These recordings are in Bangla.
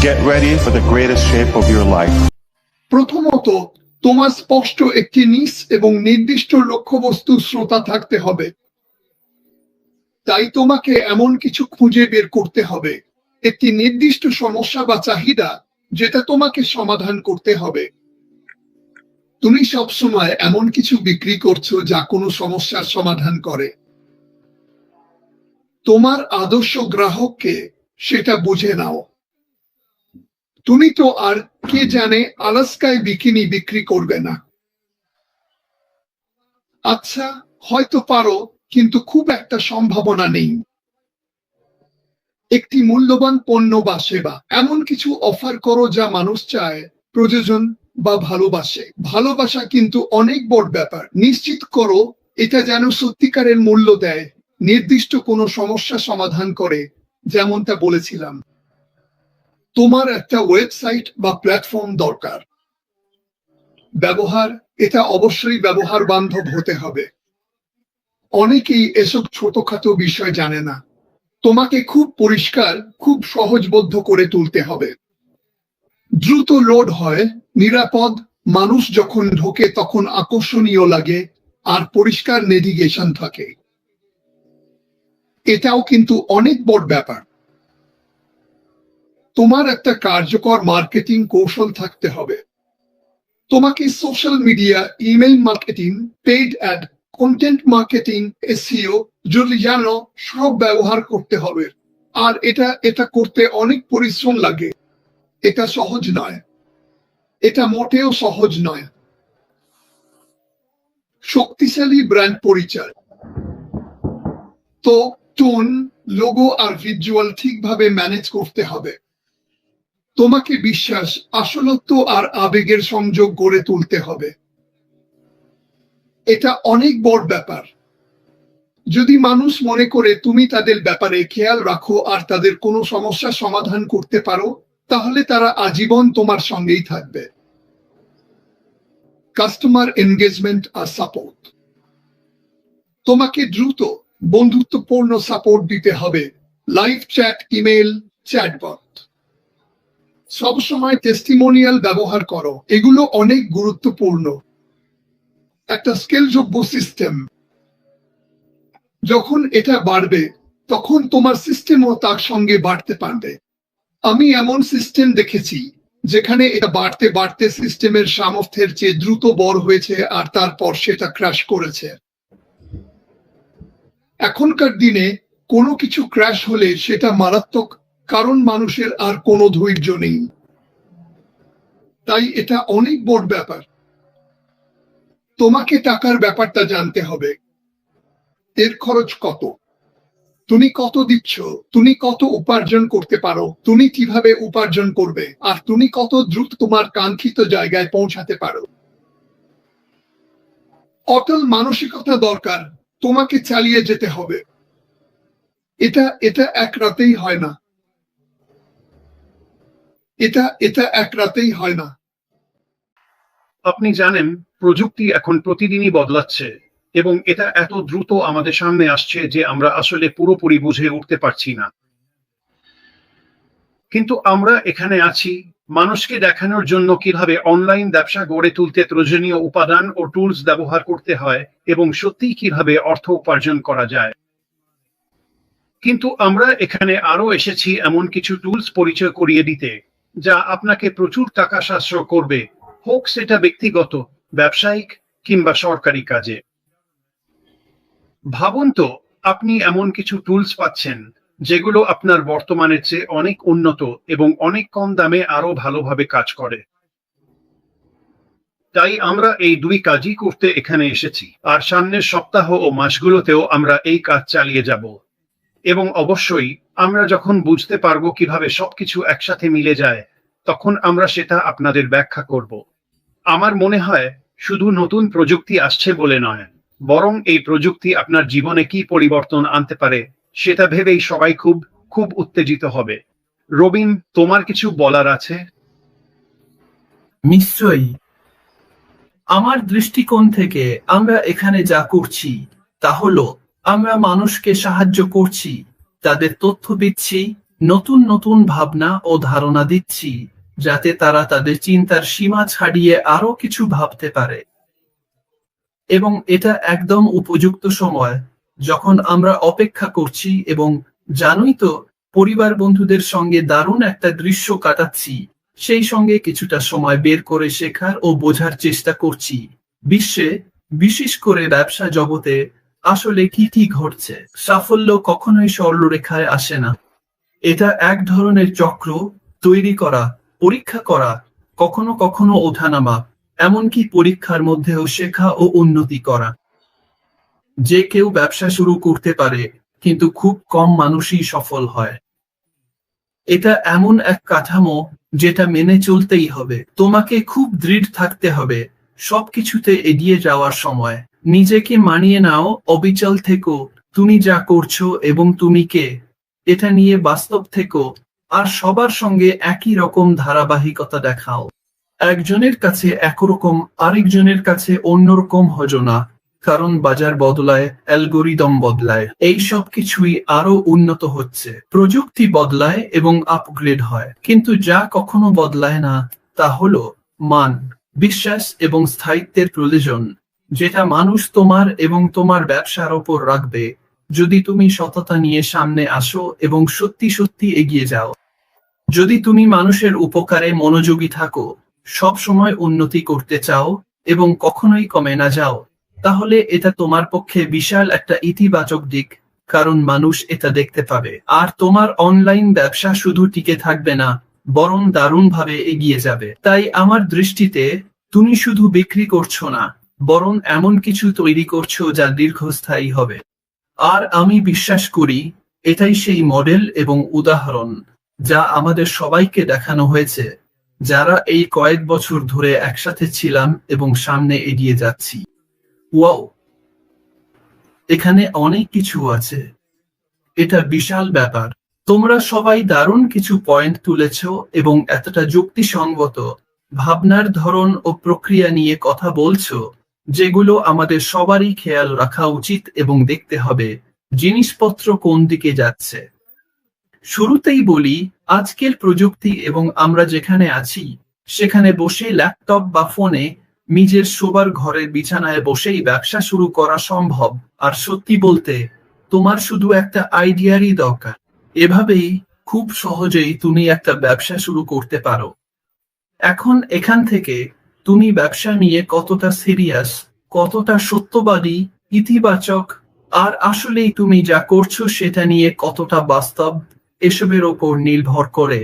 Get ready for the greatest shape of your life. প্রথমত, তোমার স্পষ্ট একটি নিস এবং নির্দিষ্ট লক্ষ্যবস্তু শ্রোতা থাকতে হবে। তাই তোমাকে এমন কিছু খুঁজে বের করতে হবে। একটি নির্দিষ্ট সমস্যা বা চাহিদা যেটা তোমাকে সমাধান করতে হবে। তুমি সবসময় এমন কিছু বিক্রি করছ যা কোনো সমস্যার সমাধান করে। তোমার আদর্শ গ্রাহককে সেটা বুঝে নাও। তুমি তো আর কে জানে আলাস্কায় বিকিনি বিক্রি করবে না। আচ্ছা হয়তো পারো, কিন্তু খুব একটা সম্ভাবনা নেই। একটি মূল্যবান পণ্য বা সেবা, এমন কিছু অফার করো যা মানুষ চায়, প্রয়োজন বা ভালোবাসে। ভালোবাসা কিন্তু অনেক বড় ব্যাপার। নিশ্চিত করো, এটা যেন সত্যিকারের মূল্য দেয়, নির্দিষ্ট কোনো সমস্যা সমাধান করে, যেমনটা বলেছিলাম। তোমার একটা ওয়েবসাইট বা প্ল্যাটফর্ম দরকার। ব্যবহার, এটা অবশ্যই ব্যবহার বান্ধব হতে হবে। অনেকেই এসব ছোটখাটো বিষয় জানে না। তোমাকে খুব পরিষ্কার, খুব সহজবোধ্য করে তুলতে হবে। দ্রুত লোড হয়, নিরাপদ, মানুষ যখন ঢোকে তখন আকর্ষণীয় লাগে, আর পরিষ্কার নেভিগেশন থাকে। এটাও কিন্তু অনেক বড় ব্যাপার। তোমার একটা কার্যকর মার্কেটিং কৌশল থাকতে হবে। তোমাকে social media email marketing paid ad content marketing SEO যদি জানো সব ব্যবহার করতে হবে। আর এটা এটা করতে অনেক পরিশ্রম লাগে। এটা সহজ নয়। এটা মোটেও সহজ নয়। শক্তিশালী ব্র্যান্ড পরিচয়। তো টোন লোগো আর ভিজুয়াল ঠিকভাবে ম্যানেজ করতে হবে। তোমাকে বিশ্বাস আসলত্ব আর আবেগের সংযোগ গড়ে তুলতে হবে। এটা অনেক বড় ব্যাপার। যদি মানুষ মনে করে তুমি তাদের ব্যাপারে খেয়াল রাখো আর তাদের কোনো সমস্যা সমাধান করতে পারো, তাহলে তারা আজীবন তোমার সঙ্গেই থাকবে। কাস্টমার এনগেজমেন্ট আর সাপোর্ট। তোমাকে দ্রুত বন্ধুত্বপূর্ণ সাপোর্ট দিতে হবে। Live chat email chatbot. সবসময় টেস্টিমোনিয়াল ব্যবহার করো। এগুলো অনেক গুরুত্বপূর্ণ। একটা স্কেলযোগ্য সিস্টেম যখন এটা বাড়বে, তখন তোমার সিস্টেমও তার সঙ্গে বাড়তে পারবে। আমি এমন সিস্টেম দেখেছি, যেখানে এটা বাড়তে বাড়তে সিস্টেমের সামর্থ্যের চেয়ে দ্রুত বড় হয়েছে আর তারপর সেটা ক্র্যাশ করেছে। এখনকার দিনে কোনো কিছু ক্র্যাশ হলে সেটা মারাত্মক কারণ মানুষের আর কোনো ধৈর্য নেই। তাই এটা অনেক বড় ব্যাপার। তোমাকে টাকার ব্যাপারটা জানতে হবে। এর খরচ কত? তুমি কত দিচ্ছ? তুমি কত উপার্জন করতে পারো? তুমি কীভাবে উপার্জন করবে? আর তুমি কত দ্রুত তোমার কাঙ্ক্ষিত জায়গায় পৌঁছাতে পারো? অটল মানসিকতা দরকার। তোমাকে চালিয়ে যেতে হবে। এটা এটা এক রাতেই হয় না। এটা এটা এক রাতেই হয় না। আপনি জানেন, প্রযুক্তি এখন প্রতিদিনই বদলাচ্ছে এবং এটা এত দ্রুত আমাদের সামনে আসছে যে আমরা আসলে পুরোপুরি বুঝে উঠতে পারছি না। কিন্তু আমরা এখানে আছি, মানুষকে দেখানোর জন্য কীভাবে অনলাইন ব্যবসা গড়ে তুলতে প্রয়োজনীয় উপাদান ও টুলস ব্যবহার করতে হয় এবং সত্যিই কীভাবে অর্থ উপার্জন করা যায়। কিন্তু আমরা এখানে আরও এসেছি এমন কিছু টুলস পরিচয় করিয়ে দিতে। যা আপনাকে প্রচুর টাকা সাশ্রয় করবে, হোক সেটা ব্যক্তিগত, ব্যবসায়িক কিংবা সরকারি কাজে। ভাবুন তো, আপনি এমন কিছু টুলস পাচ্ছেন, যেগুলো আপনার বর্তমানের চেয়ে অনেক উন্নত এবং অনেক কম দামে আরও ভালোভাবে কাজ করে। তাই আমরা এই দুই কাজই করতে এখানে এসেছি, আর সামনের সপ্তাহ ও মাসগুলোতেও আমরা এই কাজ চালিয়ে যাব। এবং অবশ্যই আমরা যখন বুঝতে পারব কীভাবে সবকিছু একসাথে মিলে যায়, তখন আমরা সেটা আপনাদের ব্যাখ্যা করব। আমার মনে হয় শুধু নতুন প্রযুক্তি আসছে বলে নয়, বরং এই প্রযুক্তি আপনার জীবনে কি পরিবর্তন আনতে পারে সেটা ভেবেই সবাই খুব খুব উত্তেজিত হবে। রবিন, তোমার কিছু বলার আছে? নিশ্চয়ই। আমার দৃষ্টিকোণ থেকে আমরা এখানে যা করছি, তা হলো আমরা মানুষকে সাহায্য করছি, তাদের তথ্য দিচ্ছি, নতুন নতুন ভাবনা ও ধারণা দিচ্ছি, যাতে তারা তাদের চিন্তার সীমা ছাড়িয়ে আরও কিছু ভাবতে পারে। এবং এটা একদম উপযুক্ত সময়, যখন আমরা অপেক্ষা করছি এবং জানোই তো, পরিবার বন্ধুদের সঙ্গে দারুণ একটা দৃশ্য কাটাচ্ছি, সেই সঙ্গে কিছুটা সময় বের করে শেখার ও বোঝার চেষ্টা করছি। বিশ্বে, বিশেষ করে ব্যবসা জগতে আসলে কি কি ঘটছে? সাফল্য কখনোই সরলরেখায় আসে না। এটা এক ধরনের চক্র তৈরি করা, পরীক্ষা করা, কখনো কখনো ওঠানামা, এমনকি পরীক্ষার মধ্যেও শেখা ও উন্নতি করা। যে কেউ ব্যবসা শুরু করতে পারে, কিন্তু খুব কম মানুষই সফল হয়। এটা এমন এক কাঠামো যেটা মেনে চলতেই হবে। তোমাকে খুব দৃঢ় থাকতে হবে। সবকিছুতে এগিয়ে যাওয়ার সময়। নিজেকে মানিয়ে নাও, অবিচল থেকো। তুমি যা করছ এবং তুমি কে, এটা নিয়ে বাস্তব থেকো। আর সবার সঙ্গে একই রকম ধারাবাহিকতা দেখাও। একজনের কাছে একরকম, আরেকজনের কাছে অন্যরকম হজো না, কারণ বাজার বদলায়, অ্যালগোরিদম বদলায়। এই সব কিছুই আরও উন্নত হচ্ছে। প্রযুক্তি বদলায় এবং আপগ্রেড হয়। কিন্তু যা কখনো বদলায় না, তা হলো মান, বিশ্বাস এবং স্থায়িত্বের প্রয়োজন। যেটা মানুষ তোমার এবং তোমার ব্যবসার ওপর রাখবে, যদি তুমি সততা নিয়ে সামনে আসো এবং সত্যি সত্যি এগিয়ে যাও। যদি তুমি মানুষের উপকারে মনোযোগী থাকো, সব সময় উন্নতি করতে চাও এবং কখনোই কমে না যাও, তাহলে এটা তোমার পক্ষে বিশাল একটা ইতিবাচক দিক, কারণ মানুষ এটা দেখতে পাবে। আর তোমার অনলাইন ব্যবসা শুধু টিকে থাকবে না, বরং দারুণভাবে এগিয়ে যাবে। তাই আমার দৃষ্টিতে তুমি শুধু বিক্রি করছ না বরং এমন কিছু তৈরি করছ যা দীর্ঘস্থায়ী হবে। আর আমি বিশ্বাস করি, এটাই সেই মডেল এবং উদাহরণ যা আমাদের সবাইকে দেখানো হয়েছে, যারা এই কয়েক বছর ধরে একসাথে ছিলাম এবং সামনে এগিয়ে যাচ্ছি। ওয়াও! এখানে অনেক কিছু আছে। এটা বিশাল ব্যাপার। তোমরা সবাই দারুণ কিছু পয়েন্ট তুলেছ এবং এতটা যুক্তিসঙ্গত ভাবনার ধরন ও প্রক্রিয়া নিয়ে কথা বলছো। যেগুলো আমাদের সবারই খেয়াল রাখা উচিত এবং দেখতে হবে জিনিসপত্র কোন দিকে যাচ্ছে। শুরুতেই বলি, আজকের প্রযুক্তি এবং আমরা যেখানে আছি, সেখানে বসে ল্যাপটপ বা ফোনে নিজের শোবার ঘরের বিছানায় বসেই ব্যবসা শুরু করা সম্ভব। আর সত্যি বলতে, তোমার শুধু একটা আইডিয়ারই দরকার। এভাবেই খুব সহজেই তুমি একটা ব্যবসা শুরু করতে পারো। এখন এখান থেকে তুমি ব্যবসা নিয়ে কতটা সিরিয়াস কতটা সত্যবাদী, ইতিবাচক, আর আসলেই তুমি যা করছ সেটা নিয়ে কতটা বাস্তব, এসবের ওপর নির্ভর করে।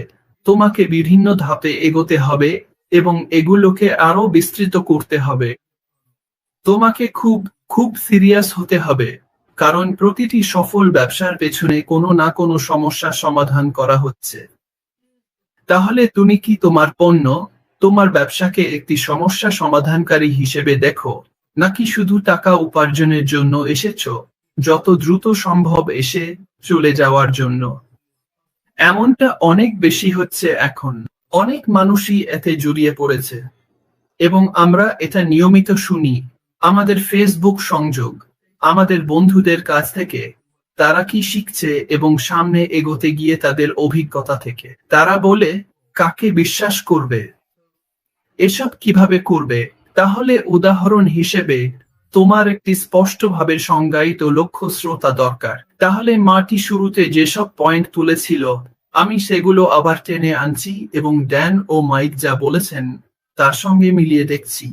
তোমাকে বিভিন্ন ধাপে এগোতে হবে এবং এগুলোকে আরও বিস্তৃত করতে হবে। তোমাকে খুব খুব সিরিয়াস হতে হবে, কারণ প্রতিটি সফল ব্যবসার পেছনে কোনো না কোনো সমস্যার সমাধান করা হচ্ছে। তাহলে তুমি কি তোমার পণ্য তোমার ব্যবসাকে একটি সমস্যা সমাধানকারী হিসেবে দেখো, নাকি শুধু টাকা উপার্জনের জন্য এসেছ, যত দ্রুত সম্ভব এসে চলে যাওয়ার জন্য? এমনটা অনেক বেশি হচ্ছে এখন। অনেক মানুষই এতে জড়িয়ে পড়েছে। এবং আমরা এটা নিয়মিত শুনি, আমাদের ফেসবুক সংযোগ, আমাদের বন্ধুদের কাছ থেকে, তারা কি শিখছে এবং সামনে এগোতে গিয়ে তাদের অভিজ্ঞতা থেকে? তারা বলে, কাকে বিশ্বাস করবে? এসব কীভাবে করবে? তাহলে উদাহরণ হিসেবে তোমার একটি স্পষ্টভাবে সংজ্ঞায়িত লক্ষ্য শ্রোতা দরকার। তাহলে মাটি শুরুতে যেসব পয়েন্ট তুলেছিল, আমি সেগুলো আবার টেনে আনছি এবং ড্যান ও মাইক যা বলেছেন তার সঙ্গে মিলিয়ে দেখছি।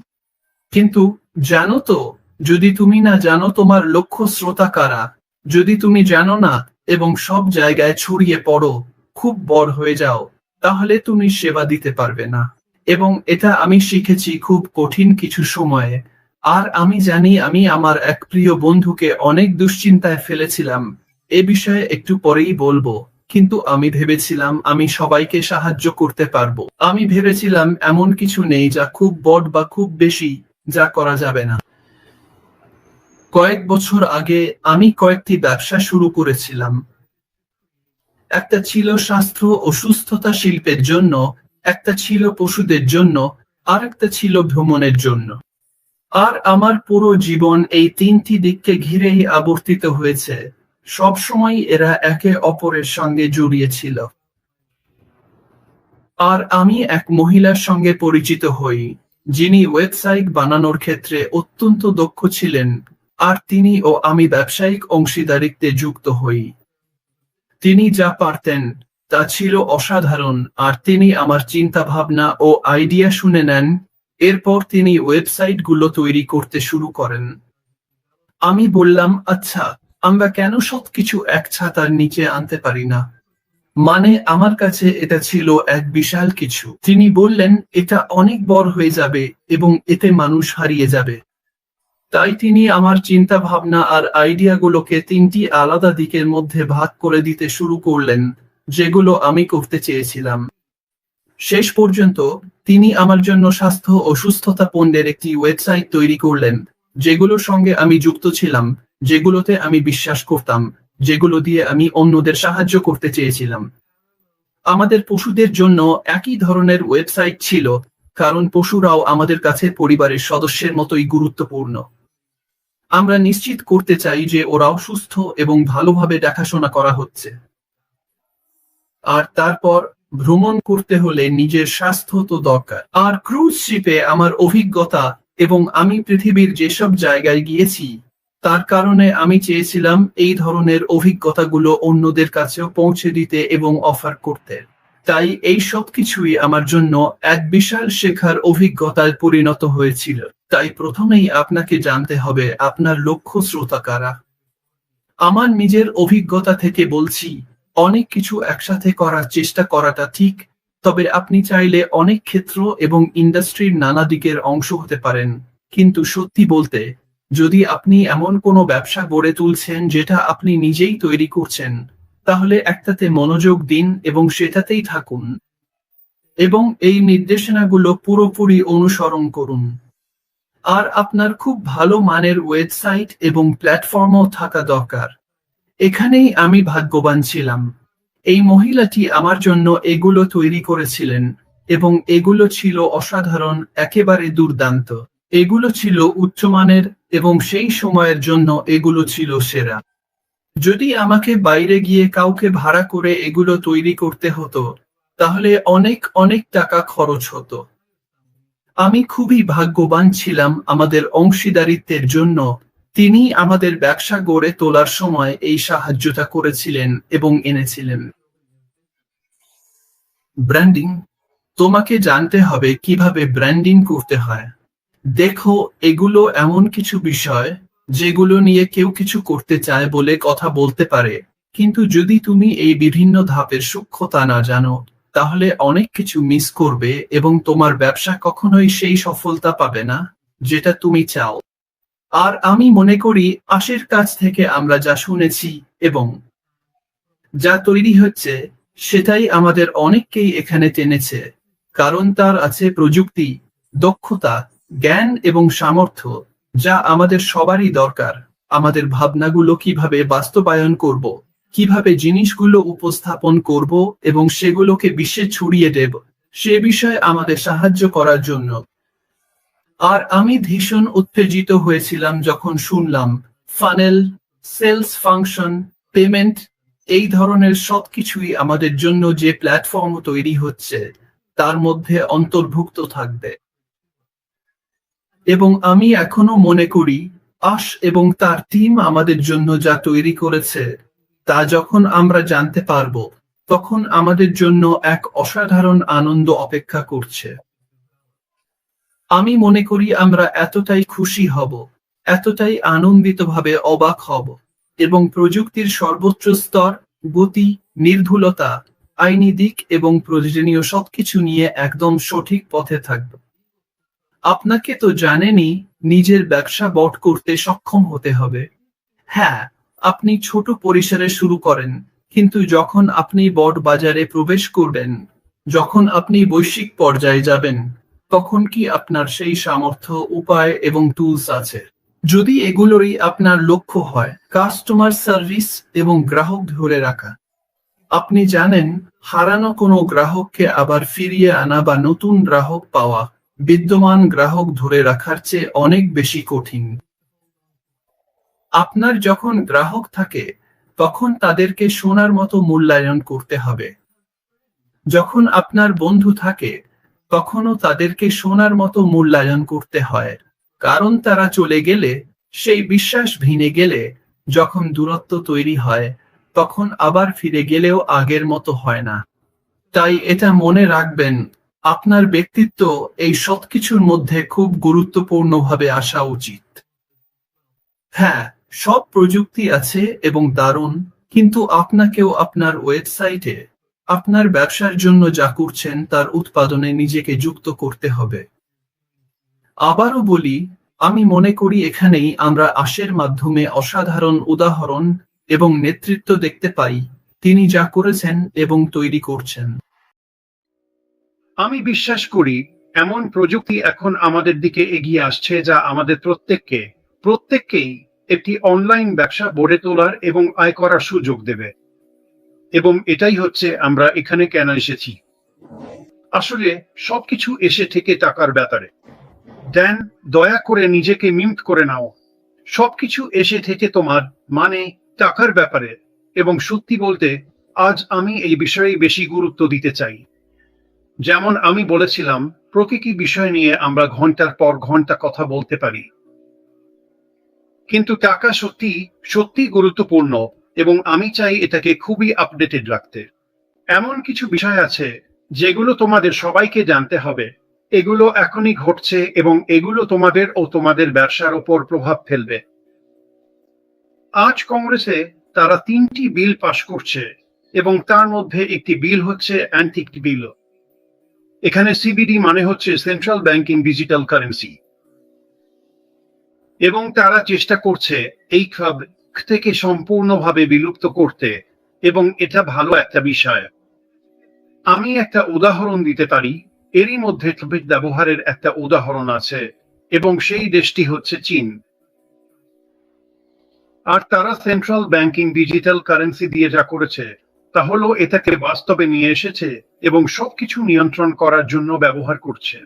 কিন্তু জানো তো, যদি তুমি না জানো তোমার লক্ষ্য শ্রোতা কারা, যদি তুমি জানো না এবং সব জায়গায় ছড়িয়ে পড়ো, খুব বড় হয়ে যাও, তাহলে তুমি সেবা দিতে পারবে না। এবং এটা আমি শিখেছি খুব কঠিন কিছু সময়ে। আর আমি জানি আমি আমার এক প্রিয় বন্ধুকে অনেক দুশ্চিন্তায় ফেলেছিলাম। এ বিষয়ে একটু পরেই বলব। কিন্তু আমি ভেবেছিলাম আমি সবাইকে সাহায্য করতে পারব। আমি ভেবেছিলাম এমন কিছু নেই যা খুব বড় বা খুব বেশি যা করা যাবে না। কয়েক বছর আগে আমি কয়েকটি ব্যবসা শুরু করেছিলাম। একটা ছিল স্বাস্থ্য ও সুস্থতা শিল্পের জন্য একটা ছিল পশুদের জন্য আর একটা ছিল ভ্রমণের জন্য। আর আমার পুরো জীবন এই তিনটি দিককে ঘিরেই আবর্তিত হয়েছে। সবসময় এরা একে অপরের সঙ্গে জড়িয়ে ছিল আর আমি এক মহিলার সঙ্গে পরিচিত হই, যিনি ওয়েবসাইট বানানোর ক্ষেত্রে অত্যন্ত দক্ষ ছিলেন, আর তিনি ও আমি ব্যবসায়িক অংশীদারিত্বে যুক্ত হই। তিনি যা পারতেন তা ছিল অসাধারণ, আর তিনি আমার চিন্তা ভাবনা ও আইডিয়া শুনে নেন, এরপর তিনি ওয়েবসাইটগুলো তৈরি করতে শুরু করেন। আমি বললাম আচ্ছা আমরা কেন সবকিছু এক ছাতার নিচে আনতে পারি না? মানে আমার কাছে এটা ছিল এক বিশাল কিছু। তিনি বললেন, এটা অনেক বড় হয়ে যাবে এবং এতে মানুষ হারিয়ে যাবে। তাই তিনি আমার চিন্তা ভাবনা আর আইডিয়াগুলোকে তিনটি আলাদা দিকের মধ্যে ভাগ করে দিতে শুরু করলেন। যেগুলো আমি করতে চেয়েছিলাম। শেষ পর্যন্ত তিনি আমার জন্য স্বাস্থ্য ও সুস্থতা পণ্যের একটি ওয়েবসাইট তৈরি করলেন, যেগুলোর সঙ্গে আমি যুক্ত ছিলাম, যেগুলোতে আমি বিশ্বাস করতাম, যেগুলো দিয়ে আমি অন্যদের সাহায্য করতে চেয়েছিলাম। আমাদের পশুদের জন্য একই ধরনের ওয়েবসাইট ছিল, কারণ পশুরাও আমাদের কাছে পরিবারের সদস্যের মতোই গুরুত্বপূর্ণ। আমরা নিশ্চিত করতে চাই যে ওরাও সুস্থ এবং ভালোভাবে দেখাশোনা করা হচ্ছে। আর তারপর ভ্রমণ করতে হলে নিজের স্বাস্থ্য তো দরকার। আর ক্রুজ শিপে আমার অভিজ্ঞতা এবং আমি পৃথিবীর যেসব জায়গায় গিয়েছি, তার কারণে আমি চেয়েছিলাম এই ধরনের অভিজ্ঞতাগুলো অন্যদের কাছেও পৌঁছে দিতে এবং অফার করতে। তাই এই সব কিছুই আমার জন্য এক বিশাল শেখার অভিজ্ঞতায় পরিণত হয়েছিল। তাই প্রথমেই আপনাকে জানতে হবে, আপনার লক্ষ্য শ্রোতা কারা? আমার নিজের অভিজ্ঞতা থেকে বলছি অনেক কিছু একসাথে করার চেষ্টা করাটা ঠিক, তবে আপনি চাইলে অনেক ক্ষেত্র এবং ইন্ডাস্ট্রির নানা দিকের অংশ হতে পারেন। কিন্তু সত্যি বলতে, যদি আপনি এমন কোনো ব্যবসা গড়ে তুলছেন যেটা আপনি নিজেই তৈরি করছেন, তাহলে একটাতে মনোযোগ দিন এবং সেটাতেই থাকুন। এবং এই নির্দেশনাগুলো পুরোপুরি অনুসরণ করুন। আর আপনার খুব ভালো মানের ওয়েবসাইট এবং প্ল্যাটফর্মও থাকা দরকার। এখানেই আমি ভাগ্যবান ছিলাম। এই মহিলাটি আমার জন্য এগুলো তৈরি করেছিলেন এবং এগুলো ছিল অসাধারণ, একেবারে দুর্দান্ত। এগুলো ছিল উচ্চমানের এবং সেই সময়ের জন্য এগুলো ছিল সেরা। যদি আমাকে বাইরে গিয়ে কাউকে ভাড়া করে এগুলো তৈরি করতে হতো, তাহলে অনেক অনেক টাকা খরচ হতো। আমি খুবই ভাগ্যবান ছিলাম আমাদের অংশীদারিত্বের জন্য তিনি আমাদের ব্যবসা গড়ে তোলার সময় এই সাহায্যটা করেছিলেন এবং এনেছিলেন। ব্র্যান্ডিং, তোমাকে জানতে হবে কীভাবে ব্র্যান্ডিং করতে হয়। দেখো, এগুলো এমন কিছু বিষয় যেগুলো নিয়ে কেউ কিছু করতে চায় বলে কথা বলতে পারে। কিন্তু যদি তুমি এই বিভিন্ন ধাপের সূক্ষ্মতা না জানো, তাহলে অনেক কিছু মিস করবে এবং তোমার ব্যবসা কখনোই সেই সফলতা পাবে না যেটা তুমি চাও। আর আমি মনে করি আশের কাছ থেকে আমরা যা শুনেছি এবং যা তৈরি হচ্ছে, সেটাই আমাদের অনেককেই এখানে টেনেছে। কারণ তার আছে প্রযুক্তি, দক্ষতা, জ্ঞান এবং সামর্থ্য, যা আমাদের সবারই দরকার। আমাদের ভাবনাগুলো কীভাবে বাস্তবায়ন করব, কীভাবে জিনিসগুলো উপস্থাপন করব এবং সেগুলোকে বিশ্বে ছড়িয়ে দেব, সে বিষয়ে আমাদের সাহায্য করার জন্য। আর আমি ভীষণ উত্তেজিত হয়েছিলাম যখন শুনলাম ফানেল সেলস ফাংশন পেমেন্ট এই ধরনের সবকিছুই আমাদের জন্য যে প্ল্যাটফর্ম তৈরি হচ্ছে, তার মধ্যে অন্তর্ভুক্ত থাকবে। এবং আমি এখনও মনে করি, আশ এবং তার টিম আমাদের জন্য যা তৈরি করেছে, তা যখন আমরা জানতে পারব, তখন আমাদের জন্য এক অসাধারণ আনন্দ অপেক্ষা করছে। আমি মনে করি আমরা এতটাই খুশি হব, এতটাই আনন্দিতভাবে অবাক হব এবং প্রযুক্তির সর্বোচ্চ স্তর, গতি, নির্ভুলতা, আইনি দিক এবং প্রয়োজনীয় সবকিছু নিয়ে একদম সঠিক পথে থাকব। আপনাকে তো জানেনই, নিজের ব্যবসা বট করতে সক্ষম হতে হবে। হ্যাঁ আপনি ছোট পরিসরে শুরু করেন, কিন্তু যখন আপনি বট বাজারে প্রবেশ করবেন, যখন আপনি বৈশ্বিক পর্যায়ে যাবেন তখন কি আপনার সেই সামর্থ্য, উপায় এবং টুলস আছে? যদি এগুলোরই আপনার লক্ষ্য হয় কাস্টমার সার্ভিস এবং গ্রাহক ধরে রাখা। আপনি জানেন, হারানো কোনো গ্রাহককে আবার ফিরিয়ে আনা বা নতুন গ্রাহক পাওয়া বিদ্যমান গ্রাহক ধরে রাখার চেয়ে অনেক বেশি কঠিন। আপনার যখন গ্রাহক থাকে, তখন তাদেরকে সোনার মতো মূল্যায়ন করতে হবে। যখন আপনার বন্ধু থাকে তখনও তাদেরকে সোনার মতো মূল্যায়ন করতে হয়, কারণ তারা চলে গেলে, সেই বিশ্বাস ভেঙে গেলে, যখন দূরত্ব তৈরি হয়, তখন আবার ফিরে গেলেও আগের মতো হয় না। তাই এটা মনে রাখবেন, আপনার ব্যক্তিত্ব এই সবকিছুর মধ্যে খুব গুরুত্বপূর্ণভাবে আসা উচিত। হ্যাঁ সব প্রযুক্তি আছে এবং দারুণ, কিন্তু আপনাকেও আপনার ওয়েবসাইটে আপনার ব্যবসার জন্য যা করছেন তার উৎপাদনে নিজেকে যুক্ত করতে হবে। আবারও বলি, আমি মনে করি এখানেই আমরা আশের মাধ্যমে অসাধারণ উদাহরণ এবং নেতৃত্ব দেখতে পাই, তিনি যা করেছেন এবং তৈরি করছেন। আমি বিশ্বাস করি, এমন প্রযুক্তি এখন আমাদের দিকে এগিয়ে আসছে যা আমাদের প্রত্যেককে, প্রত্যেককেই একটি অনলাইন ব্যবসা গড়ে তোলার এবং আয় করার সুযোগ দেবে। এবং এটাই হচ্ছে আমরা এখানে কেন এসেছি। আসলে সবকিছু এসে থেকে টাকার ব্যাপারে। ড্যান দয়া করে নিজেকে মিউট করে নাও। সবকিছু এসে থেকে তোমার মানে টাকার ব্যাপারে। এবং সত্যি বলতে, আজ আমি এই বিষয়ে বেশি গুরুত্ব দিতে চাই। যেমন আমি বলেছিলাম প্রকৃতি বিষয় নিয়ে আমরা ঘণ্টার পর ঘণ্টা কথা বলতে পারি। কিন্তু টাকা সত্যি সত্যি গুরুত্বপূর্ণ। এবং আমি চাই এটাকে খুবই আপডেটেড রাখতে। এমন কিছু বিষয় আছে যেগুলো তোমাদের সবাইকে জানতে হবে। এগুলো এখনই ঘটছে এবং এগুলো তোমাদের ও তোমাদের ব্যবসার উপর প্রভাব ফেলবে। আজ কংগ্রেসে তারা তিনটি বিল পাশ করছে এবং তার মধ্যে একটি বিল হচ্ছে অ্যান্টিক বিল এখানে সিবিডি মানে হচ্ছে সেন্ট্রাল ব্যাংকিং ডিজিটাল কারেন্সি এবং তারা চেষ্টা করছে এই ক্লাব থেকে সম্পূর্ণভাবে বিলুপ্ত করতে, এবং এটা ভালো একটা বিষয়। আমি একটা উদাহরণ দিতে পারি, এরই মধ্যে ক্লাবের ব্যবহারের একটা উদাহরণ আছে, এবং সেই দেশটি হচ্ছে চীন। আর তারা সেন্ট্রাল ব্যাংকিং ডিজিটাল কারেন্সি দিয়ে যা করেছে, তা হলো এটাকে বাস্তবে নিয়ে এসেছে, এবং সবকিছু নিয়ন্ত্রণ করার জন্য ব্যবহার করছে।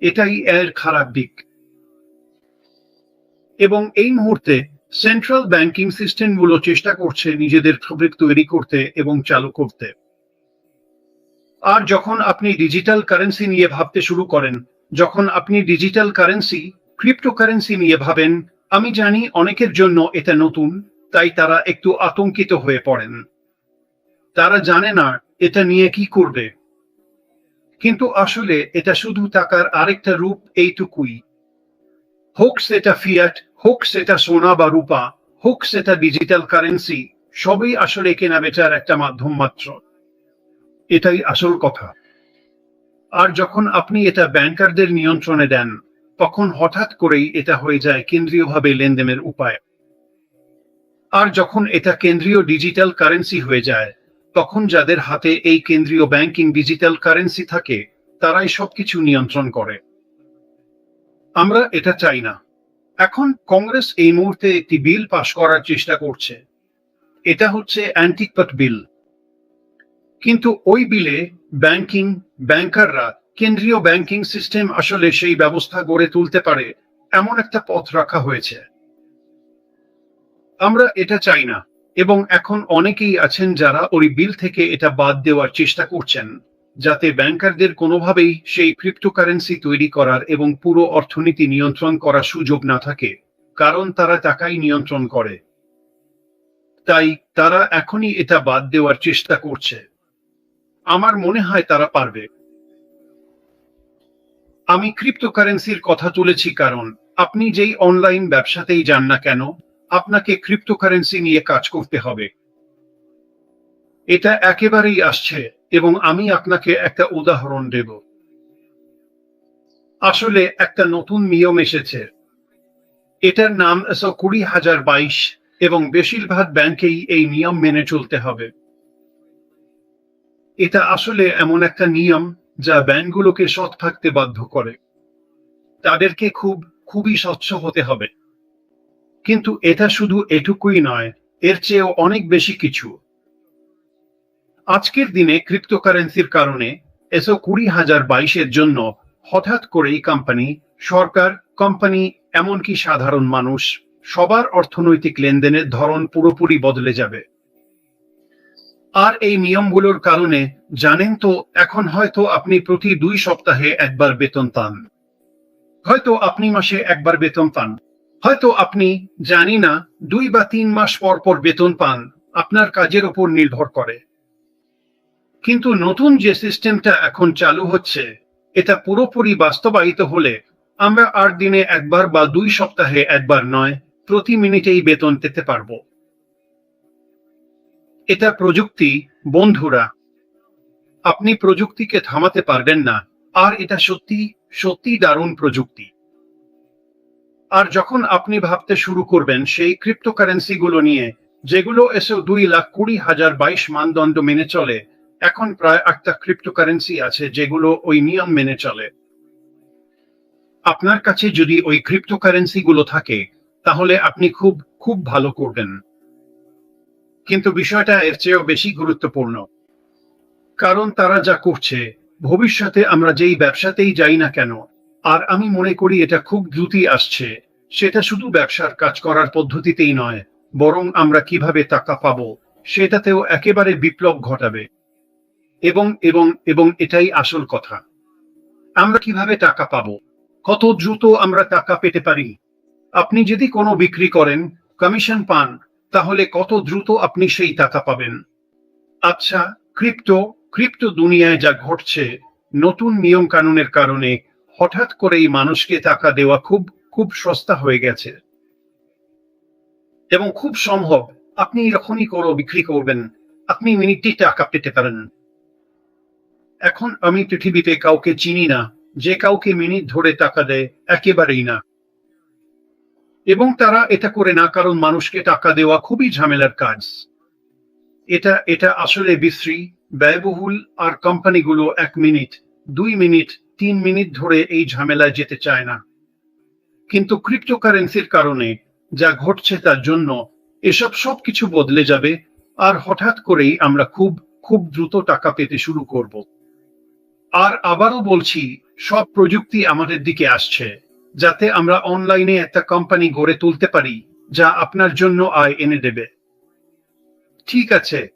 এটাই এর খারাপ দিক। এবং এই মুহূর্তে সেন্ট্রাল ব্যাংকিং সিস্টেমগুলো চেষ্টা করছে নিজেদের ফেব্রিক তৈরি করতে এবং চালু করতে। আর যখন আপনি ডিজিটাল কারেন্সি নিয়ে ভাবতে শুরু করেন, যখন আপনি ডিজিটাল কারেন্সি ক্রিপ্টোকারেন্সি নিয়ে ভাবেন, আমি জানি অনেকের জন্য এটা নতুন, তাই তারা একটু আতঙ্কিত হয়ে পড়েন। তারা জানে না এটা নিয়ে কি করবে। কিন্তু আসলে এটা শুধু টাকার আরেকটা রূপ এইটুকুই। হোক সেটা ফিয়াট হোক সেটা সোনা বা রূপা, হোক সেটা ডিজিটাল কারেন্সি সবই আসলে কেনা বেচার একটা মাধ্যম মাত্র। এটাই আসল কথা। আর যখন আপনি এটা ব্যাংকারদের নিয়ন্ত্রণে দেন, তখন হঠাৎ করেই এটা হয়ে যায় কেন্দ্রীয়ভাবে লেনদেনের উপায়। আর যখন এটা কেন্দ্রীয় ডিজিটাল কারেন্সি হয়ে যায়, তখন যাদের হাতে এই কেন্দ্রীয় ব্যাংকিং ডিজিটাল কারেন্সি থাকে, তারাই সবকিছু নিয়ন্ত্রণ করে। আমরা এটা চাই না। এখন কংগ্রেস এই মুহূর্তে একটি বিল পাশ করার চেষ্টা করছে। এটা হচ্ছে অ্যান্টিকপট বিল। কিন্তু ওই বিলে ব্যাংকিং, ব্যাংকাররা, কেন্দ্রীয় ব্যাংকিং সিস্টেম আসলে সেই ব্যবস্থা গড়ে তুলতে পারে, এমন একটা পথ রাখা হয়েছে। আমরা এটা চাই না, এবং এখন অনেকেই আছেন যারা ওই বিল থেকে এটা বাদ দেওয়ার চেষ্টা করছেন। যাতে ব্যাংকারদের কোনোভাবেই সেই ক্রিপ্টোকারেন্সি তৈরি করার এবং পুরো অর্থনীতি নিয়ন্ত্রণ করার সুযোগ না থাকে, কারণ তারা টাকাই নিয়ন্ত্রণ করে। তাই তারা এখনই এটা বাদ দেওয়ার চেষ্টা করছে। আমার মনে হয় তারা পারবে। আমি ক্রিপ্টোকারেন্সির কথা তুলেছি কারণ আপনি যেই অনলাইন ব্যবসাতেই যান না কেন, আপনাকে ক্রিপ্টোকারেন্সি নিয়ে কাজ করতে হবে। এটা একেবারেই আসছে। এবং আমি আপনাকে একটা উদাহরণ দেব। আসলে একটা নতুন নিয়ম এসেছে। এটার নাম কুড়ি হাজার বাইশ এবং বেশিরভাগ ব্যাংকেই এই নিয়ম মেনে চলতে হবে। এটা আসলে এমন একটা নিয়ম যা ব্যাংকগুলোকে সৎ থাকতে বাধ্য করে। তাদেরকে খুব, খুবই স্বচ্ছ হতে হবে। কিন্তু এটা শুধু এটুকুই নয়, এর চেয়েও অনেক বেশি কিছু। আজকের দিনে ক্রিপ্টোকারেন্সির কারণে এসো কুড়ি হাজার বাইশের জন্য হঠাৎ করেই কোম্পানি সরকার কোম্পানি এমনকি সাধারণ মানুষ, সবার অর্থনৈতিক লেনদেনের ধরন পুরোপুরি বদলে যাবে। আর এই নিয়মগুলোর কারণে জানেন তো, এখন হয়তো আপনি প্রতি দুই সপ্তাহে একবার বেতন পান। হয়তো আপনি মাসে একবার বেতন পান। হয়তো আপনি, জানি না, দুই বা তিন মাস পর পর বেতন পান। আপনার কাজের উপর নির্ভর করে। কিন্তু নতুন যে সিস্টেমটা এখন চালু হচ্ছে, এটা পুরোপুরি বাস্তবায়িত হলে আমরা আর দিনে একবার বা দুই সপ্তাহে একবার নয়, প্রতি মিনিটেই বেতন পেতে পারব। এটা প্রযুক্তি, বন্ধুরা। আপনি প্রযুক্তিকে থামাতে পারবেন না, আর এটা সত্যি সত্যি দারুণ প্রযুক্তি। আর যখন আপনি ভাবতে শুরু করবেন সেই ক্রিপ্টোকারেন্সি গুলো নিয়ে, যেগুলো এসে দুই লাখ কুড়ি হাজার বাইশ মানদণ্ড মেনে চলে এখন প্রায় একটা ক্রিপ্টোকারেন্সি আছে যেগুলো ওই নিয়ম মেনে চলে। আপনার কাছে যদি ওই ক্রিপ্টোকারেন্সি গুলো থাকে, তাহলে আপনি খুব খুব ভালো করবেন। কিন্তু বিষয়টা এর চেয়েও বেশি গুরুত্বপূর্ণ। কারণ তারা যা করছে, ভবিষ্যতে আমরা যেই ব্যবসাতেই যাই না কেন, আর আমি মনে করি এটা খুব দ্রুতই আসছে, সেটা শুধু ব্যবসার কাজ করার পদ্ধতিতেই নয়, বরং আমরা কীভাবে টাকা পাবো, সেটাতেও একেবারে বিপ্লব ঘটাবে। এবং এবং এবং এটাই আসল কথা। আমরা কীভাবে টাকা পাবো? কত দ্রুত আমরা টাকা পেতে পারি? আপনি যদি কোনো বিক্রি করেন কমিশন পান, তাহলে কত দ্রুত আপনি সেই টাকা পাবেন? আচ্ছা ক্রিপ্টো ক্রিপ্টো দুনিয়ায় যা ঘটছে, নতুন নিয়ম কানুনের কারণে হঠাৎ করেই মানুষকে টাকা দেওয়া খুব খুব সস্তা হয়ে গেছে। এবং খুব সম্ভব, আপনি যখনই কোনো বিক্রি করবেন, আপনি মিনিটটি টাকা পেতে পারেন। এখন আমি পৃথিবীতে কাউকে চিনি না, যে কাউকে মিনিট ধরে টাকা দেয়, একেবারেই না। এবং তারা এটা করে না, কারণ মানুষকে টাকা দেওয়া খুবই ঝামেলার কাজ। এটা এটা আসলে বিশ্রী, ব্যয়বহুল, আর কোম্পানিগুলো এক মিনিট, দুই মিনিট, তিন মিনিট ধরে এই ঝামেলায় যেতে চায় না। কিন্তু ক্রিপ্টোকারেন্সির কারণে যা ঘটছে তার জন্য এসব সব কিছু বদলে যাবে, আর হঠাৎ করেই আমরা খুব খুব দ্রুত টাকা পেতে শুরু করব। আর আবারও বলছি, সব প্রযুক্তি আমাদের দিকে আসছে, যাতে আমরা অনলাইনে একটা কোম্পানি গড়ে তুলতে পারি, যা আপনার জন্য আয় এনে দেবে। ঠিক আছে।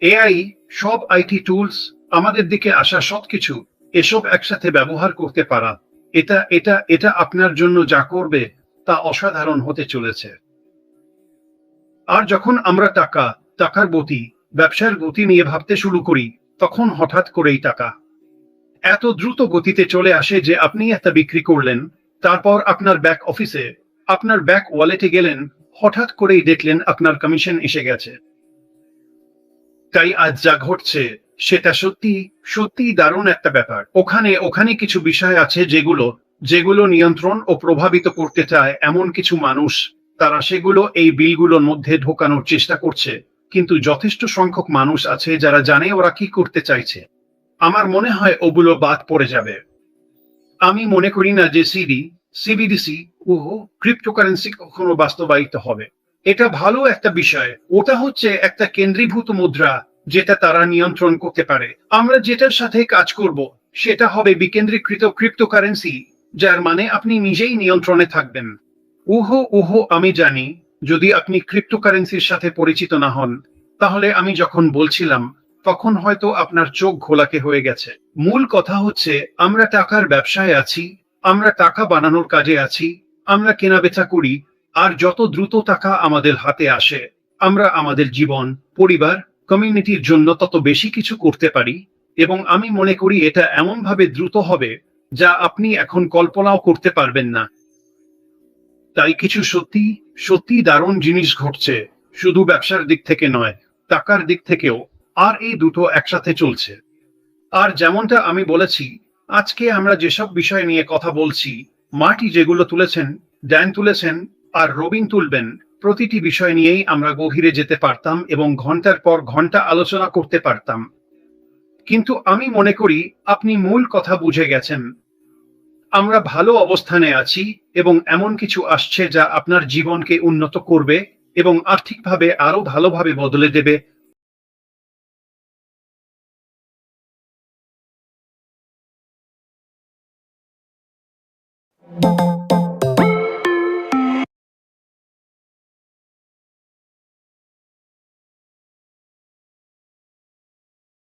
এআই, সব আইটি টুলস আমাদের দিকে আসা সবকিছু, এসব একসাথে ব্যবহার করতে পারা। এটা এটা এটা আপনার জন্য যা করবে, তা অসাধারণ হতে চলেছে। আর যখন আমরা টাকা, টাকার গতি, ব্যবসার গতি নিয়ে ভাবতে শুরু করি তখন হঠাৎ করেই টাকা। এত দ্রুত গতিতে চলে আসে যে আপনি একটা বিক্রি করলেন, তারপর আপনার ব্যাক অফিসে আপনার ব্যাক ওয়ালেটে গেলেন, হঠাৎ করেই দেখলেন আপনার কমিশন এসে গেছে। তাই আজ যা ঘটছে, সেটা সত্যি সত্যি দারুণ একটা ব্যাপার। ওখানে ওখানে কিছু বিষয় আছে যেগুলো যেগুলো নিয়ন্ত্রণ ও প্রভাবিত করতে চায় এমন কিছু মানুষ, তারা সেগুলো এই বিলগুলোর মধ্যে ঢোকানোর চেষ্টা করছে। কিন্তু যথেষ্ট সংখ্যক মানুষ আছে যারা জানে ওরা কি করতে চাইছে। আমার মনে হয় ওগুলো বাদ পড়ে যাবে। আমি মনে করি না যে সিডি সিবিডিসি ও ক্রিপ্টোকারেন্সি কখনো বাস্তবায়িত হবে। এটা ভালো একটা বিষয়। ওটা হচ্ছে একটা কেন্দ্রীভূত মুদ্রা যেটা তারা নিয়ন্ত্রণ করতে পারে। আমরা যেটার সাথে কাজ করব, সেটা হবে বিকেন্দ্রীকৃত ক্রিপ্টোকারেন্সি যার মানে আপনি নিজেই নিয়ন্ত্রণে থাকবেন। উহো উহো আমি জানি যদি আপনি ক্রিপ্টোকারেন্সির সাথে পরিচিত না হন, তাহলে আমি যখন বলছিলাম, তখন হয়তো আপনার চোখ ঘোলাকে হয়ে গেছে। মূল কথা হচ্ছে, আমরা টাকার ব্যবসায় আছি, আমরা টাকা বানানোর কাজে আছি, আমরা কেনাবেচা করি, আর যত দ্রুত টাকা আমাদের হাতে আসে, আমরা আমাদের জীবন, পরিবার কমিউনিটির জন্য তত বেশি কিছু করতে পারি, এবং আমি মনে করি এটা এমনভাবে দ্রুত হবে, যা আপনি এখন কল্পনাও করতে পারবেন না। তাই কিছু সত্যি সত্যি দারুণ জিনিস ঘটছে। শুধু ব্যবসার দিক থেকে নয়, টাকার দিক থেকেও। আর এই দুটো একসাথে চলছে। আর যেমনটা আমি বলেছি, আজকে আমরা যেসব বিষয় নিয়ে কথা বলছি, মাটি যেগুলো তুলেছেন, ড্যান তুলেছেন, আর রবিন তুলবেন, প্রতিটি বিষয় নিয়েই আমরা গভীরে যেতে পারতাম এবং ঘণ্টার পর ঘণ্টা আলোচনা করতে পারতাম। কিন্তু আমি মনে করি, আপনি মূল কথা বুঝে গেছেন। আমরা ভালো অবস্থানে আছি এবং এমন কিছু আসছে যা আপনার জীবনকে উন্নত করবে এবং আর্থিকভাবে আরও ভালোভাবে বদলে দেবে।